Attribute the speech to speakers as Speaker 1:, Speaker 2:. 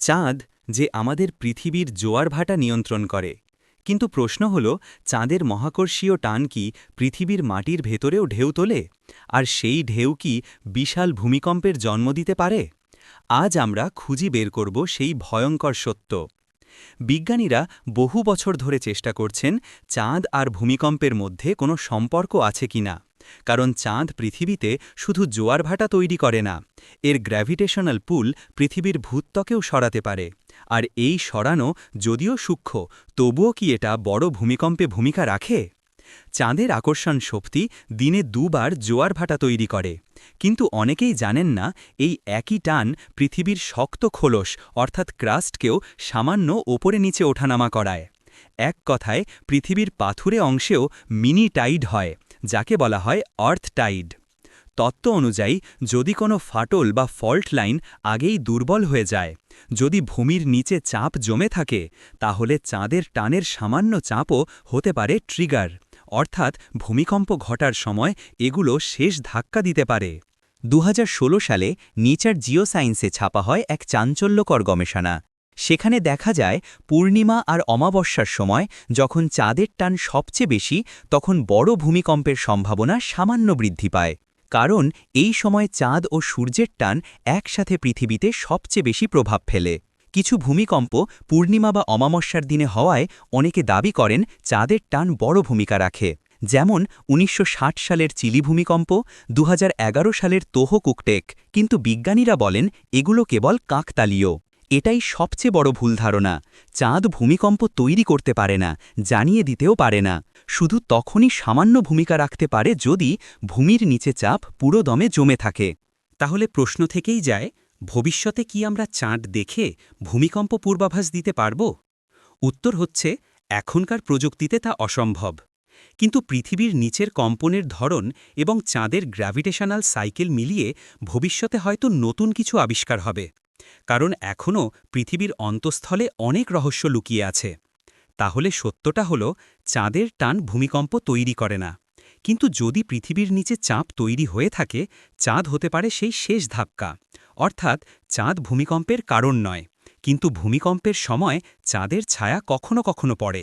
Speaker 1: চাঁদ যে আমাদের পৃথিবীর জোয়ার ভাটা নিয়ন্ত্রণ করে। কিন্তু প্রশ্ন হল, চাঁদের মহাকর্ষীয় টান কি পৃথিবীর মাটির ভেতরেও ঢেউ তোলে? আর সেই ঢেউ কি বিশাল ভূমিকম্পের জন্ম দিতে পারে? আজ আমরা খুঁজি বের করব সেই ভয়ঙ্কর সত্য। বিজ্ঞানীরা বহু বছর ধরে চেষ্টা করছেন চাঁদ আর ভূমিকম্পের মধ্যে কোনো সম্পর্ক আছে কিনা। কারণ চাঁদ পৃথিবীতে শুধু জোয়ার ভাটা তৈরি করে না, এর গ্র্যাভিটেশনাল পুল পৃথিবীর ভূত্বকেও সরাতে পারে। আর এই সরানো যদিও সূক্ষ্ম, তবুও কি এটা বড় ভূমিকম্পে ভূমিকা রাখে? চাঁদের আকর্ষণ শক্তি দিনে দুবার জোয়ার ভাটা তৈরি করে। কিন্তু অনেকেই জানেন না, এই একই টান পৃথিবীর শক্ত খোলস, অর্থাৎ ক্রাস্টকেও সামান্য ওপরে নিচে ওঠানামা করায়। এক কথায়, পৃথিবীর পাথুরে অংশেও মিনি টাইড হয়। যাকে বলা হয় আর্থ টাইড। তত্ত্ব অনুযায়ী, যদি কোনো ফাটল বা ফল্ট লাইন আগেই দুর্বল হয়ে যায়, যদি ভূমির নিচে চাপ জমে থাকে, তাহলে চাঁদের টানের সামান্য চাপও হতে পারে ট্রিগার, অর্থাৎ ভূমিকম্প ঘটার সময় এগুলো শেষ ধাক্কা দিতে পারে। দু হাজার ষোলো সালে নিচার জিওসায়েন্সে ছাপা হয় এক চাঞ্চল্যকর গবেষণা। সেখানে দেখা যায়, পূর্ণিমা আর অমাবস্যার সময় যখন চাঁদের টান সবচেয়ে বেশি, তখন বড় ভূমিকম্পের সম্ভাবনা সামান্য বৃদ্ধি পায়। কারণ, এই সময় চাঁদ ও সূর্যের টান একসাথে পৃথিবীতে সবচেয়ে বেশি প্রভাব ফেলে। কিছু ভূমিকম্প পূর্ণিমা বা অমাবস্যার দিনে হওয়ায় অনেকে দাবি করেন চাঁদের টান বড় ভূমিকা রাখে। যেমন ১৯৬০ সালের চিলি ভূমিকম্প দু হাজার এগারো সালের তোহ কুকটেক কিন্তু বিজ্ঞানীরা বলেন এগুলো কেবল কাকতালীয়। এটাই সবচেয়ে বড় ভুল ধারণা। চাঁদ ভূমিকম্প তৈরি করতে পারে না, জানিয়ে দিতেও পারে না। শুধু তখনই সামান্য ভূমিকা রাখতে পারে যদি ভূমির নিচে চাপ পুরো দমে জমে থাকে। তাহলে প্রশ্ন থেকেই যায়, ভবিষ্যতে কি আমরা চাঁদ দেখে ভূমিকম্প পূর্বাভাস দিতে পারব? উত্তর হচ্ছে, এখনকার প্রযুক্তিতে তা অসম্ভব। কিন্তু পৃথিবীর নিচের কম্পনের ধরন এবং চাঁদের গ্র্যাভিটেশনাল সাইকেল মিলিয়ে ভবিষ্যতে হয়তো নতুন কিছু আবিষ্কার হবে। কারণ এখনও পৃথিবীর অন্তঃস্থলে অনেক রহস্য লুকিয়ে আছে। তাহলে সত্যটা হল, চাঁদের টান ভূমিকম্প তৈরি করে না। কিন্তু যদি পৃথিবীর নিচে চাপ তৈরি হয়ে থাকে, চাঁদ হতে পারে সেই শেষ ধাক্কা। অর্থাৎ চাঁদ ভূমিকম্পের কারণ নয়, কিন্তু ভূমিকম্পের সময় চাঁদের ছায়া কখনো কখনো পড়ে।